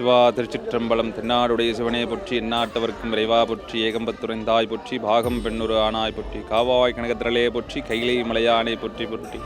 சிவா திருச்சிற்றம்பலம் தென்னாடுடைய சிவனே பொற்றி எந்நாட்டவர்க்கும் இறைவா பொற்றி ஏகம்பத்துறைந்தாய் பொற்றி பாகம் பெண்ணுரு ஆனாய் பொற்றி காவாய் கனகத்திரலே பொற்றி கைலை மலையானை பொற்றி பொற்றி.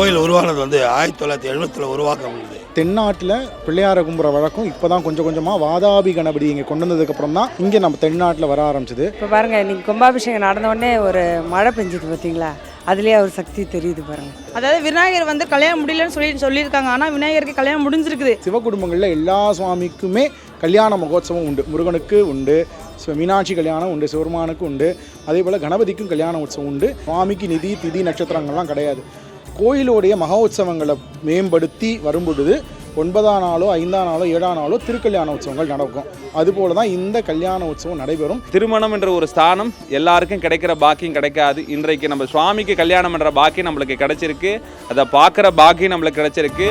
கோயில் உருவானது வந்து ஆயிரத்தி தொள்ளாயிரத்தி எழுபத்தில் உருவாக்கப்பட்டது தென்னாட்டில் பிள்ளையார கும்புற வழக்கம் இப்போ தான் கொஞ்சம் கொஞ்சமாக வாதாபி கணபதி இங்கே கொண்டு வந்ததுக்கப்புறம் தான் இங்கே நம்ம தென்னாட்டில் வர ஆரம்பிச்சது. இப்போ பாருங்க இன்னைக்கு கும்பாபிஷேகம் நடந்த உடனே ஒரு மழை பெஞ்சுது பார்த்தீங்களா அதுலேயே அவர் சக்தி தெரியுது பாருங்க. அதாவது விநாயகர் வந்து கல்யாணம் முடியலன்னு சொல்லி சொல்லியிருக்காங்க ஆனால் விநாயகருக்கு கல்யாணம் முடிஞ்சிருக்குது. சிவ குடும்பங்களில் எல்லா சுவாமிக்குமே கல்யாண மகோத்சவம் உண்டு. முருகனுக்கு உண்டு மீனாட்சி கல்யாணம் உண்டு சிவருமானுக்கு உண்டு. அதே போல் கணபதிக்கும் கல்யாண உற்சவம் உண்டு. சுவாமிக்கு நிதி திதி நட்சத்திரங்கள்லாம் கிடையாது. கோயிலுடைய மகோத்சவங்களை மேம்படுத்தி வரும்பொழுது ஒன்பதாம் நாளோ ஐந்தாம் நாளோ ஏழாம் நாளோ திருக்கல்யாண உற்சவங்கள் நடக்கும். அதுபோல தான் இந்த கல்யாண உற்சவம் நடைபெறும். திருமணம் என்ற ஒரு ஸ்தானம் எல்லாருக்கும் கிடைக்கிற பாக்கியம் கிடைக்காது. இன்றைக்கு நம்ம சுவாமிக்கு கல்யாணம் என்ற பாக்கியம் நம்மளுக்கு கிடைச்சிருக்கு. அதை பார்க்குற பாக்கியம் நம்மளுக்கு கிடைச்சிருக்கு.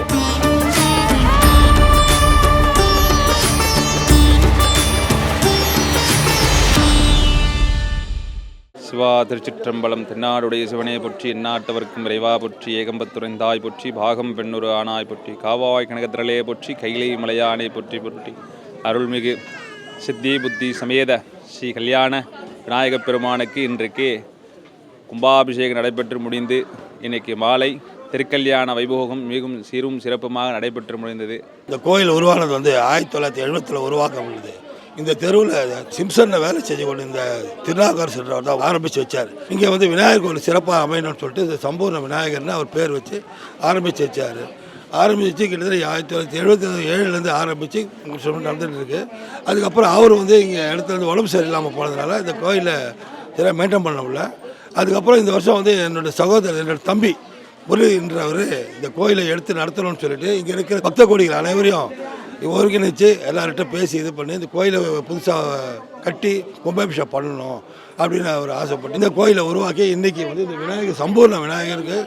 சிவா திருச்சிற்றம்பலம் தென்னாடுடைய சிவனே பொற்றி எண்ணாட்டவர்க்கும் விரைவா பொற்றி ஏகம்பத்துறைந்தாய் பொற்றி பாகம் பெண்ணுரு ஆனாய் பொற்றி காவாய் கனகத்திரளே பொற்றி கைலை மலையானை பொற்றி பொற்றி. அருள்மிகு சித்தி புத்தி சமேத ஸ்ரீ கல்யாண விநாயகப் பெருமானுக்கு இன்றைக்கு கும்பாபிஷேகம் நடைபெற்று முடிந்து இன்னைக்கு மாலை திருக்கல்யாண வைபோகம் மிகவும் சீரும் சிறப்புமாக நடைபெற்று முடிந்தது. இந்த கோயில் உருவானது வந்து ஆயிரத்தி தொள்ளாயிரத்தி எழுபத்தில் உருவாக்கப்பட்டது. இந்த தெருவில் சிம்சனில் வேலை செஞ்சு கொண்டு இந்த திருநாகர் சென்றவர் தான் ஆரம்பித்து வச்சார். இங்கே வந்து விநாயகர் கோவில் சிறப்பாக அமையணும்னு சொல்லிட்டு இந்த சம்பூர்ண விநாயகர்னு அவர் பேர் வச்சு ஆரம்பித்து வச்சார். ஆரம்பித்து கிட்டத்தட்ட ஆயிரத்தி தொள்ளாயிரத்தி எழுபத்தி ஏழுலேருந்து ஆரம்பித்து நடந்துகிட்டு இருக்குது அதுக்கப்புறம் அவர் வந்து இங்கே இடத்துலேருந்து உடம்பு சரியில்லாமல் போனதுனால இந்த கோயிலை சரியாக மெயின்டைன் பண்ண முடியல. அதுக்கப்புறம் இந்த வருஷம் வந்து என்னோடய சகோதரர் என்னோட தம்பி முருகன்றவர் இந்த கோயிலை எடுத்து நடத்தணும்னு சொல்லிட்டு இங்கே இருக்கிற பக்த கோடிகள் அனைவரையும் ஒருங்கிணைச்சு எல்லார்கிட்ட பேசி இது பண்ணி இந்த கோயிலை புதுசாக கட்டி கும்பாபிஷேகம் பண்ணணும் அப்படின்னு அவர் ஆசைப்பட்டு இந்த கோயிலை உருவாக்கி இன்றைக்கி வந்து இந்த விநாயகர் சம்பூர்ண விநாயகருக்கு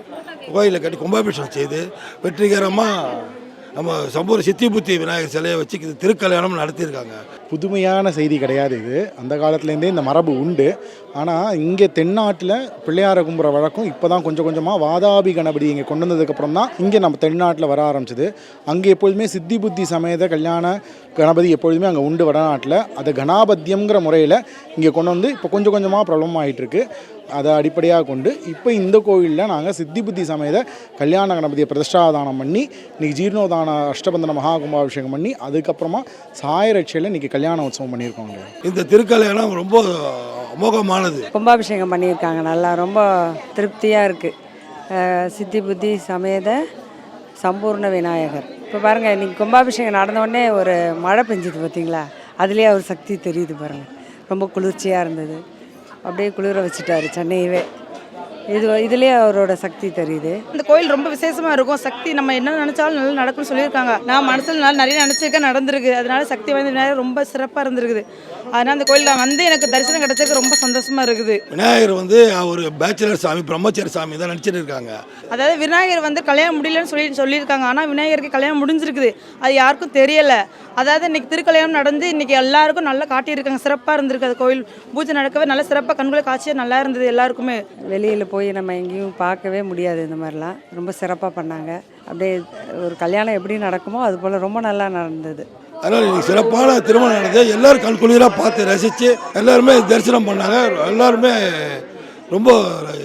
கோயிலை கட்டி கும்பாபிஷேகம் செய்து வெற்றிகரமாக நம்ம சம்பூர் சித்தி புத்தி விநாயகர் சிலையை வச்சு இது திருக்கல்யாணம் நடத்தியிருக்காங்க. புதுமையான செய்தி கிடையாது இது. அந்த காலத்துலேருந்தே இந்த மரபு உண்டு. ஆனால் இங்கே தென்னாட்டில் பிள்ளையார கும்புற வழக்கம் இப்போ தான் கொஞ்சம் கொஞ்சமாக வாதாபி கணபதி இங்கே கொண்டு வந்ததுக்கப்புறம் தான் இங்கே நம்ம தென்னாட்டில் வர ஆரம்பிச்சது. அங்கே எப்பொழுதுமே சித்தி புத்தி சமேத கல்யாண கணபதி எப்பொழுதுமே அங்கே உண்டு வடநாட்டில். அதை கணாபத்தியம்ங்கிற முறையில் இங்கே கொண்டு வந்து இப்போ கொஞ்சம் கொஞ்சமாக பிரபலமாகிட்டு ஆகிட்டு இருக்கு. அதை அடிப்படையாக கொண்டு இப்போ இந்த கோவிலில் நாங்கள் சித்தி புத்தி சமேத கல்யாண கணபதியை பிரதிஷ்டாதானம் பண்ணி இன்னைக்கு ஜீர்ணோதான அஷ்டபந்தன மகா கும்பாபிஷேகம் பண்ணி அதுக்கப்புறமா சாயரட்சையில் இன்னைக்கு கல்யாண உற்சவம் பண்ணியிருக்கோங்க இந்த திருக்கல்யாணம் ரொம்ப அமோகமானது. கும்பாபிஷேகம் பண்ணியிருக்காங்க நல்லா ரொம்ப திருப்தியாக இருக்குது சித்தி புத்தி சமேத சம்பூர்ண விநாயகர். இப்போ பாருங்கள் இன்னைக்கு கும்பாபிஷேகம் நடந்த உடனே ஒரு மழை பெஞ்சுது பார்த்தீங்களா? அதுலேயே அவர் சக்தி தெரியுது பாருங்கள் ரொம்ப குளிர்ச்சியாக இருந்தது. அப்படியே குளிர வச்சுட்டாரு சென்னையவே. இது இதுலேயே அவரோட சக்தி தெரியுது. இந்த கோயில் ரொம்ப விசேஷமா இருக்கும். சக்தி நம்ம என்ன நினைச்சாலும் நல்லா நடக்கும்னு சொல்லியிருக்காங்க. நான் மனசுல நல்லா நிறைய நினைச்சிருக்கேன் நடந்திருக்கு. அதனால சக்தி வாய்ந்த விநாயகர் ரொம்ப சிறப்பாக இருந்திருக்குது. அதனால அந்த கோயில் நான் வந்து எனக்கு தரிசனம் கிடைச்சதுக்கு ரொம்ப சந்தோஷமா இருக்குது. விநாயகர் வந்து ஒரு பேச்சுலர் சாமி பிரம்மச்சரி சாமி தான் நடிச்சிட்டு இருக்காங்க. அதாவது விநாயகர் வந்து கல்யாணம் முடியலன்னு சொல்லி சொல்லியிருக்காங்க. ஆனால் விநாயகருக்கு கல்யாணம் முடிஞ்சிருக்குது. அது யாருக்கும் தெரியல. அதாவது இன்னைக்கு திருக்கல்யாணம் நடந்து இன்னைக்கு எல்லாருக்கும் நல்லா காட்டியிருக்காங்க. சிறப்பாக இருந்திருக்கு. அது கோயில் பூஜை நடக்கவே நல்ல சிறப்பாக கண்குள்ள காட்சியாக நல்லா இருந்தது எல்லாருக்குமே. வெளியில் போய் நம்ம எங்கேயும் பார்க்கவே முடியாது இந்த மாதிரிலாம். ரொம்ப சிறப்பாக பண்ணாங்க. அப்படியே ஒரு கல்யாணம் எப்படி நடக்குமோ அது போல் ரொம்ப நல்லா நடந்தது. அதனால் இன்னைக்கு சிறப்பான திருமணம் நடந்தது. எல்லோரும் கண்குளிராக பார்த்து ரசித்து எல்லாருமே தரிசனம் பண்ணாங்க. எல்லாருமே ரொம்ப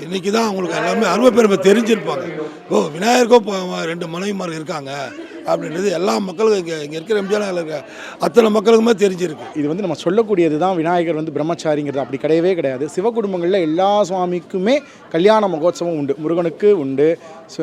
இன்னைக்கு தான் அவங்களுக்கு எல்லாமே அருமை பெருமை தெரிஞ்சிருப்பாங்க. ஓ விநாயகருக்கும் ரெண்டு மனைவிமார்கள் இருக்காங்க. அப்படின்றது எல்லா மக்களுக்கும் இங்கே இங்கே இருக்கிற எம்ஜிஆர் இருக்க அத்தனை மக்களுக்குமே தெரிஞ்சிருக்கு. இது வந்து நம்ம சொல்லக்கூடியது தான் விநாயகர் வந்து பிரம்மச்சாரிங்கிறது. அப்படி கிடையவே கிடையாது. சிவ குடும்பங்களில் எல்லா சுவாமிக்குமே கல்யாண மகோத்சவம் உண்டு. முருகனுக்கு உண்டு.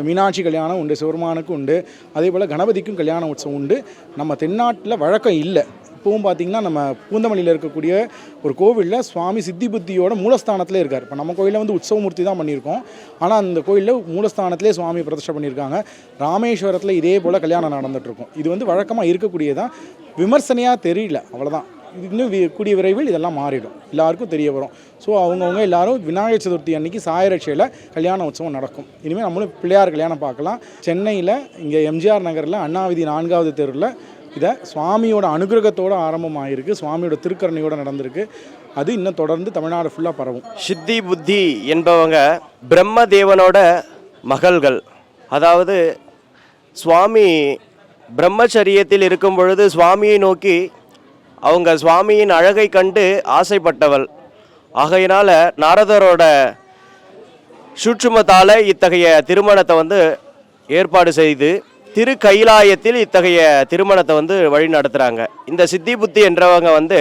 மீனாட்சி கல்யாணம் உண்டு. சிவருமானுக்கு உண்டு. அதே போல் கணபதிக்கும் கல்யாண உற்சவம் உண்டு. நம்ம தென்னாட்டில் வழக்கம் இல்லை. இப்போவும் பார்த்தீங்கன்னா நம்ம பூந்தமல்லியில் இருக்கக்கூடிய ஒரு கோவிலில் சுவாமி சித்தி புத்தியோட மூலஸ்தானத்திலே இருக்கார். இப்போ நம்ம கோயிலில் வந்து உற்சவமூர்த்தி தான் பண்ணியிருக்கோம். ஆனால் அந்த கோயிலில் மூலஸ்தானத்திலே சுவாமி பிரதிஷ்டை பண்ணியிருக்காங்க. ராமேஸ்வரத்தில் இதே போல் கல்யாணம் நடந்துகிட்ருக்கும் இது வந்து வழக்கமாக இருக்கக்கூடியதான் விமர்சனையாக தெரியல. அவ்வளோதான் இன்னும் வி- கூடிய விரைவில் இதெல்லாம் மாறிடும். எல்லாருக்கும் தெரிய வரும். ஸோ அவங்கவுங்க எல்லாரும் விநாயகர் சதுர்த்தி அன்னைக்கு சாயரட்சியில் கல்யாண உற்சவம் நடக்கும். இனிமேல் நம்மளும் பிள்ளையார் கல்யாணம் பார்க்கலாம். சென்னையில் இங்கே எம்ஜிஆர் நகரில் அண்ணாவிதி நான்காவது தெருவில் இதை சுவாமியோட அனுகிரகத்தோடு ஆரம்பமாகிருக்கு சுவாமியோட திருக்கரணையோடு நடந்திருக்கு. அது இன்னும் தொடர்ந்து தமிழ்நாடு ஃபுல்லாக பரவும். சித்தி புத்தி என்பவங்க பிரம்மதேவனோட மகள்கள். அதாவது சுவாமி பிரம்மச்சரியத்தில் இருக்கும் பொழுது சுவாமியை நோக்கி அவங்க சுவாமியின் அழகை கண்டு ஆசைப்பட்டவள். ஆகையினால் நாரதரோட சூட்சுமத்தால் இத்தகைய திருமணத்தை வந்து ஏற்பாடு செய்து திரு கைலாயத்தில் இத்தகைய திருமணத்தை வந்து வழி நடத்துகிறாங்க இந்த சித்தி புத்தி என்றவங்க வந்து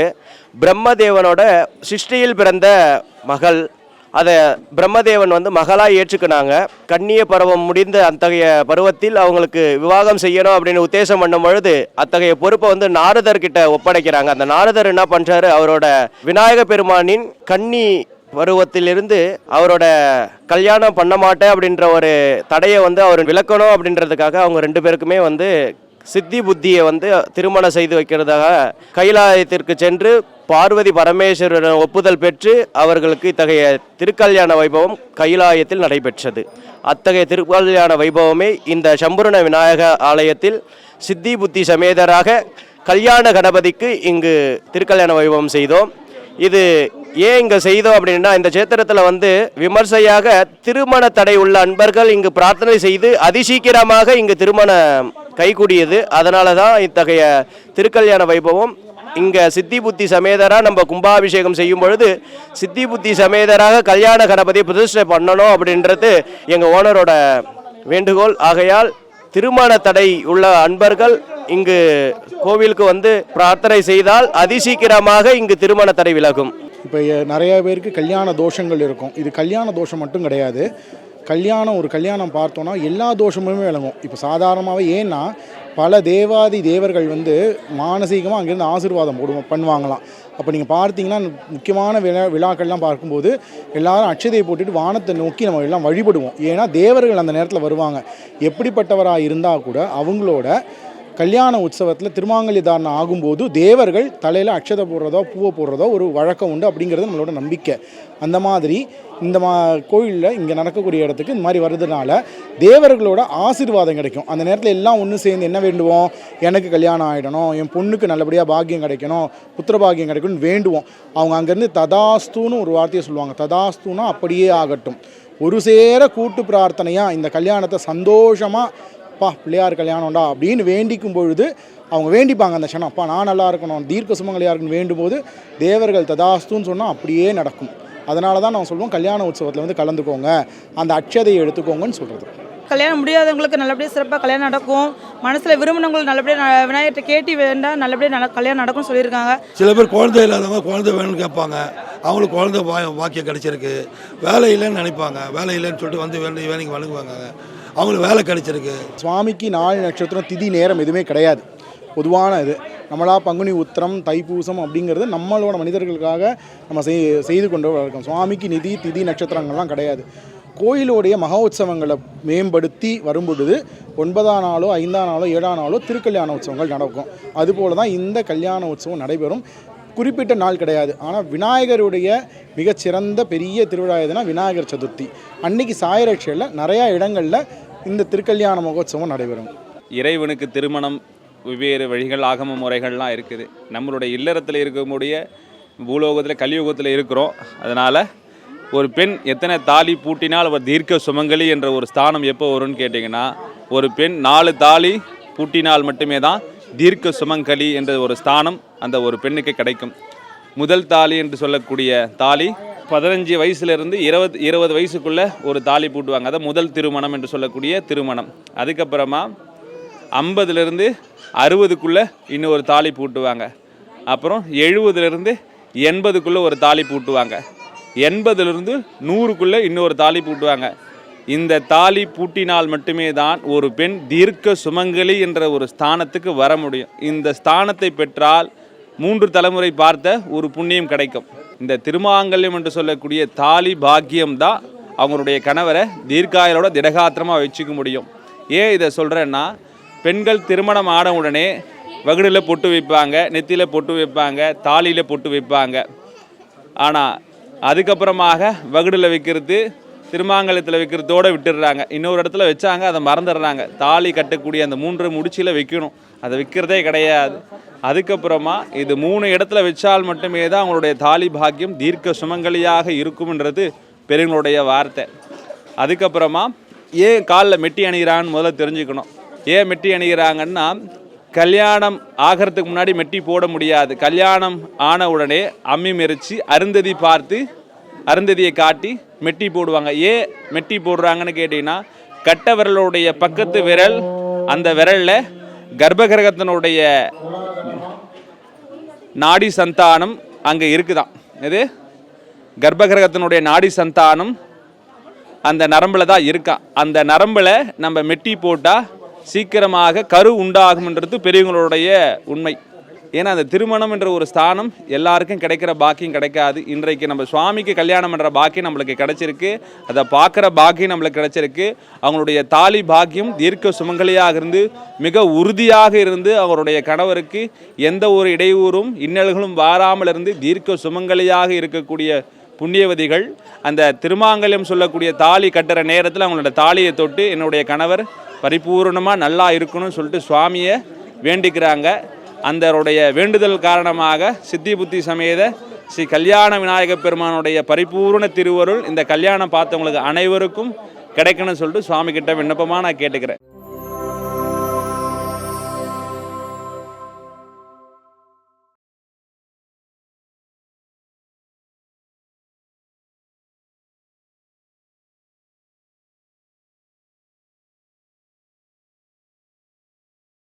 பிரம்மதேவனோட சிருஷ்டியில் பிறந்த மகள். அதை பிரம்மதேவன் வந்து மகளாக ஏற்றுக்கினாங்க. கண்ணிய பருவம் முடிந்த அத்தகைய பருவத்தில் அவங்களுக்கு விவாகம் செய்யணும் அப்படின்னு உத்தேசம் பண்ணும் பொழுது அத்தகைய பொறுப்பை வந்து நாரதர்கிட்ட ஒப்படைக்கிறாங்க. அந்த நாரதர் என்ன பண்ணுறாரு அவரோட விநாயக பெருமானின் கன்னி பருவத்திலிருந்து அவரோட கல்யாணம் பண்ண மாட்டேன் அப்படின்ற ஒரு தடையை வந்து அவர் விளக்கணும் அப்படின்றதுக்காக அவங்க ரெண்டு பேருக்குமே வந்து சித்தி புத்தியை வந்து திருமணம் செய்து வைக்கிறதாக கைலாயத்திற்கு சென்று பார்வதி பரமேஸ்வரன் ஒப்புதல் பெற்று அவர்களுக்கு இத்தகைய திருக்கல்யாண வைபவம் கைலாயத்தில் நடைபெற்றது. அத்தகைய திருக்கல்யாண வைபவமே இந்த சம்பூரண விநாயக ஆலயத்தில் சித்தி புத்தி சமேதராக கல்யாண கணபதிக்கு இங்கு திருக்கல்யாண வைபவம் செய்தோம். இது ஏன் இங்கே செய்தோம் அப்படின்னா இந்த சேத்திரத்தில் வந்து விமர்சையாக திருமண தடை உள்ள அன்பர்கள் இங்கு பிரார்த்தனை செய்து அதிசீக்கிரமாக இங்கு திருமணம் கைகூடியது. அதனால தான் இத்தகைய திருக்கல்யாண வைபவம். இங்கே சித்தி புத்தி சமேதரா நம்ம கும்பாபிஷேகம் செய்யும் பொழுது சித்தி புத்தி சமேதராக கல்யாண கணபதி பிரதிஷ்டை பண்ணணும் அப்படின்றது எங்கள் ஓனரோட வேண்டுகோள். ஆகையால் திருமண தடை உள்ள அன்பர்கள் இங்கு கோவிலுக்கு வந்து பிரார்த்தனை செய்தால் அதிசீக்கிரமாக இங்கு திருமண தடை விலகும். இப்போ நிறைய பேருக்கு கல்யாண தோஷங்கள் இருக்கும். இது கல்யாண தோஷம் மட்டும் கிடையாது. கல்யாணம் ஒரு கல்யாணம் பார்த்தோன்னா எல்லா தோஷமுமே விளங்கும். இப்போ சாதாரணமாகவே ஏன்னா பல தேவாதி தேவர்கள் வந்து மானசீகமாக அங்கேருந்து ஆசீர்வாதம் போடுவோம் பண்ணுவாங்களாம். அப்போ நீங்கள் பார்த்தீங்கன்னா முக்கியமான விழா விழாக்கள்லாம் பார்க்கும்போது எல்லாரும் அட்சதையை போட்டுட்டு வானத்தை நோக்கி நம்ம எல்லாம் வழிபடுவோம். ஏன்னா தேவர்கள் அந்த நேரத்தில் வருவாங்க. எப்படிப்பட்டவராக இருந்தால் கூட அவங்களோட கல்யாண உற்சவத்தில் திருமாங்கலி தாரணம் ஆகும்போது தேவர்கள் தலையில் அக்ஷதை போடுறதோ பூவை போடுறதோ ஒரு வழக்கம் உண்டு அப்படிங்கிறது நம்மளோட நம்பிக்கை. அந்த மாதிரி இந்த மா கோயிலில் இங்கே நடக்கக்கூடிய இடத்துக்கு இந்த மாதிரி வர்றதுனால தேவர்களோட ஆசீர்வாதம் கிடைக்கும். அந்த நேரத்தில் எல்லாம் ஒன்று சேர்ந்து என்ன வேண்டுவோம்? எனக்கு கல்யாணம் ஆகிடணும் என் பொண்ணுக்கு நல்லபடியாக பாக்கியம் கிடைக்கணும் புத்திர பாக்கியம் கிடைக்கணும்னு வேண்டுவோம். அவங்க அங்கேருந்து ததாஸ்துன்னு ஒரு வார்த்தையை சொல்லுவாங்க. ததாஸ்துன்னா அப்படியே ஆகட்டும். ஒரு சேர கூட்டு பிரார்த்தனையாக இந்த கல்யாணத்தை சந்தோஷமாக அப்பா பிள்ளையார் கல்யாணம்டா அப்படின்னு வேண்டிக்கும் பொழுது அவங்க வேண்டிப்பாங்க அந்த க்ஷணம். அப்பா நான் நல்லா இருக்கணும் தீர்க்க சுமங்கலியாக இருக்கணும் வேண்டும் போது தேவர்கள் ததாஸ்துன்னு சொன்னால் அப்படியே நடக்கும். அதனால தான் நான் சொல்லுவோம் கல்யாண உற்சவத்தில் வந்து கலந்துக்கோங்க அந்த அட்சதையை எடுத்துக்கோங்கன்னு சொல்கிறது கல்யாணம் முடியாதவங்களுக்கு நல்லபடியாக சிறப்பாக கல்யாணம் நடக்கும். மனசில் விரும்பினவங்களுக்கு நல்லபடியாக விநாயகர்கிட்ட கேட்டி வேண்டாம் நல்லபடியாக நட கல்யாணம் நடக்கும்னு சொல்லியிருக்காங்க. சில பேர் குழந்தை இல்லாதவங்க குழந்தை வேணும்னு கேட்பாங்க. அவங்களுக்கு குழந்தை பா பாக்கியம் கிடைச்சிருக்கு. வேலை இல்லைன்னு நினைப்பாங்க. வேலை இல்லைன்னு சொல்லிட்டு வந்து வேலைக்கு வணங்குவாங்க அவங்களுக்கு வேலை கிடைச்சிருக்கு. சுவாமிக்கு நாலு நட்சத்திரம் திதி நேரம் எதுவுமே கிடையாது. பொதுவான இது. நம்மளா பங்குனி உத்திரம் தைப்பூசம் அப்படிங்கிறது நம்மளோட மனிதர்களுக்காக நம்ம செய் செய்து கொண்டு வழக்கம் சுவாமிக்கு நிதி திதி நட்சத்திரங்கள்லாம் கிடையாது. கோயிலுடைய மகோத்சவங்களை மேம்படுத்தி வரும்பொழுது ஒன்பதாம் நாளோ ஐந்தாம் நாளோ ஏழாம் நாளோ திருக்கல்யாண உற்சவங்கள் நடக்கும். அதுபோல தான் இந்த கல்யாண உற்சவம் நடைபெறும். குறிப்பிட்ட நாள் கிடையாது. ஆனால் விநாயகருடைய மிகச்சிறந்த பெரிய திருவிழா எதுனா விநாயகர் சதுர்த்தி. அன்னைக்கு சாயரட்சியில் நிறையா இடங்களில் இந்த திருக்கல்யாண மகோத்சவம் நடைபெறும். இறைவனுக்கு திருமணம் வெவ்வேறு வழிகள் ஆகம முறைகள்லாம் இருக்குது. நம்மளுடைய இல்லறத்தில் இருக்கக்கூடிய பூலோகத்தில் கலியுகத்தில் இருக்கிறோம். அதனால் ஒரு பெண் எத்தனை தாலி பூட்டினால் அவர் தீர்க்க சுமங்கலி என்ற ஒரு ஸ்தானம் எப்போ வரும்னு கேட்டிங்கன்னா ஒரு பெண் நாலு தாலி பூட்டினால் மட்டுமே தான் தீர்க்க சுமங்கலி என்ற ஒரு ஸ்தானம் அந்த ஒரு பெண்ணுக்கு கிடைக்கும். முதல் தாலி என்று சொல்லக்கூடிய தாலி பதினஞ்சு வயசுலேருந்து இருபது இருபது வயசுக்குள்ளே ஒரு தாலி பூட்டுவாங்க. அதை முதல் திருமணம் என்று சொல்லக்கூடிய திருமணம். அதுக்கப்புறமா ஐம்பதுலேருந்து அறுபதுக்குள்ளே இன்னொரு தாலி பூட்டுவாங்க. அப்புறம் எழுபதுலேருந்து எண்பதுக்குள்ளே ஒரு தாலி பூட்டுவாங்க. எண்பதுலேருந்து நூறுக்குள்ளே இன்னொரு தாலி பூட்டுவாங்க. இந்த தாலி பூட்டினால் மட்டுமே தான் ஒரு பெண் தீர்க்க சுமங்கலி என்ற ஒரு ஸ்தானத்துக்கு வர முடியும். இந்த ஸ்தானத்தை பெற்றால் மூன்று தலைமுறை பார்த்த ஒரு புண்ணியம் கிடைக்கும். இந்த திருமாங்கல்யம் என்று சொல்லக்கூடிய தாலி பாக்கியம் தான் அவங்களுடைய கணவரை தீர்க்காயலோட திடகாத்திரமாக வச்சுக்க முடியும். ஏன் இதை சொல்கிறேன்னா பெண்கள் திருமணம் ஆன உடனே வகுடில் பொட்டு வைப்பாங்க நெத்தியில் பொட்டு வைப்பாங்க தாலியில் பொட்டு வைப்பாங்க. ஆனால் அதுக்கப்புறமாக வகுடில் வைக்கிறது திருமாங்கலத்தில் வைக்கிறதோட விட்டுடுறாங்க. இன்னொரு இடத்துல வச்சாங்க அதை மறந்துடுறாங்க. தாலி கட்டக்கூடிய அந்த மூன்று முடிச்சியில் வைக்கணும். அதை விற்கிறதே கிடையாது. அதுக்கப்புறமா இது மூணு இடத்துல வச்சால் மட்டுமே தான் அவங்களுடைய தாலி பாக்கியம் தீர்க்க சுமங்கலியாக இருக்கும்ன்றது பெரியவங்களுடைய வார்த்தை. அதுக்கப்புறமா ஏன் காலில் மெட்டி அணிகிறான்னு முதல்ல தெரிஞ்சுக்கணும். ஏன் மெட்டி அணிகிறாங்கன்னா கல்யாணம் ஆகிறதுக்கு முன்னாடி மெட்டி போட முடியாது. கல்யாணம் ஆன உடனே அம்மி மெரிச்சு அருந்ததி பார்த்து அருந்ததியை காட்டி மெட்டி போடுவாங்க. ஏன் மெட்டி போடுறாங்கன்னு கேட்டிங்கன்னா கட்ட விரலுடைய பக்கத்து விரல் அந்த விரலில் கர்ப்பகிரகத்தினுடைய நாடி சந்தானம் அங்கே இருக்குதான். இது கர்ப்பகிரகத்தினுடைய நாடி சந்தானம் அந்த நரம்பில் தான் இருக்கான் அந்த நரம்பில் நம்ம மெட்டி போட்டால் சீக்கிரமாக கரு உண்டாகும்ன்றது பெரியவங்களுடைய உண்மை. ஏன்னா அந்த திருமணம் என்ற ஒரு ஸ்தானம் எல்லாருக்கும் கிடைக்கிற பாக்கியம் கிடைக்காது. இன்றைக்கு நம்ம சுவாமிக்கு கல்யாணம் பண்ணுற பாக்கியம் நம்மளுக்கு கிடைச்சிருக்கு. அதை பார்க்குற பாக்கியம் நம்மளுக்கு கிடைச்சிருக்கு. அவங்களுடைய தாலி பாக்கியம் தீர்க்க சுமங்கலியாக இருந்து மிக உறுதியாக இருந்து அவருடைய கணவருக்கு எந்த ஒரு இடையூறும் இன்னல்களும் வாராமல் இருந்து தீர்க்க சுமங்கலியாக இருக்கக்கூடிய புண்ணியவதிகள் அந்த திருமாங்கல்யம் சொல்லக்கூடிய தாலி கட்டுற நேரத்தில் அவங்களோட தாலியை தொட்டு என்னுடைய கணவர் பரிபூர்ணமாக நல்லா இருக்கணும்னு சொல்லிட்டு சுவாமியை வேண்டிக்கிறாங்க. அந்தருடைய வேண்டுதல் காரணமாக சித்தி புத்தி சமேத ஸ்ரீ கல்யாண விநாயக பெருமானுடைய பரிபூர்ண திருவருள் இந்த கல்யாணம் பார்த்தவங்களுக்கு அனைவருக்கும் கிடைக்கணும்னு சொல்லிட்டு சுவாமி கிட்ட விண்ணப்பமாக நான் கேட்டுக்கிறேன்.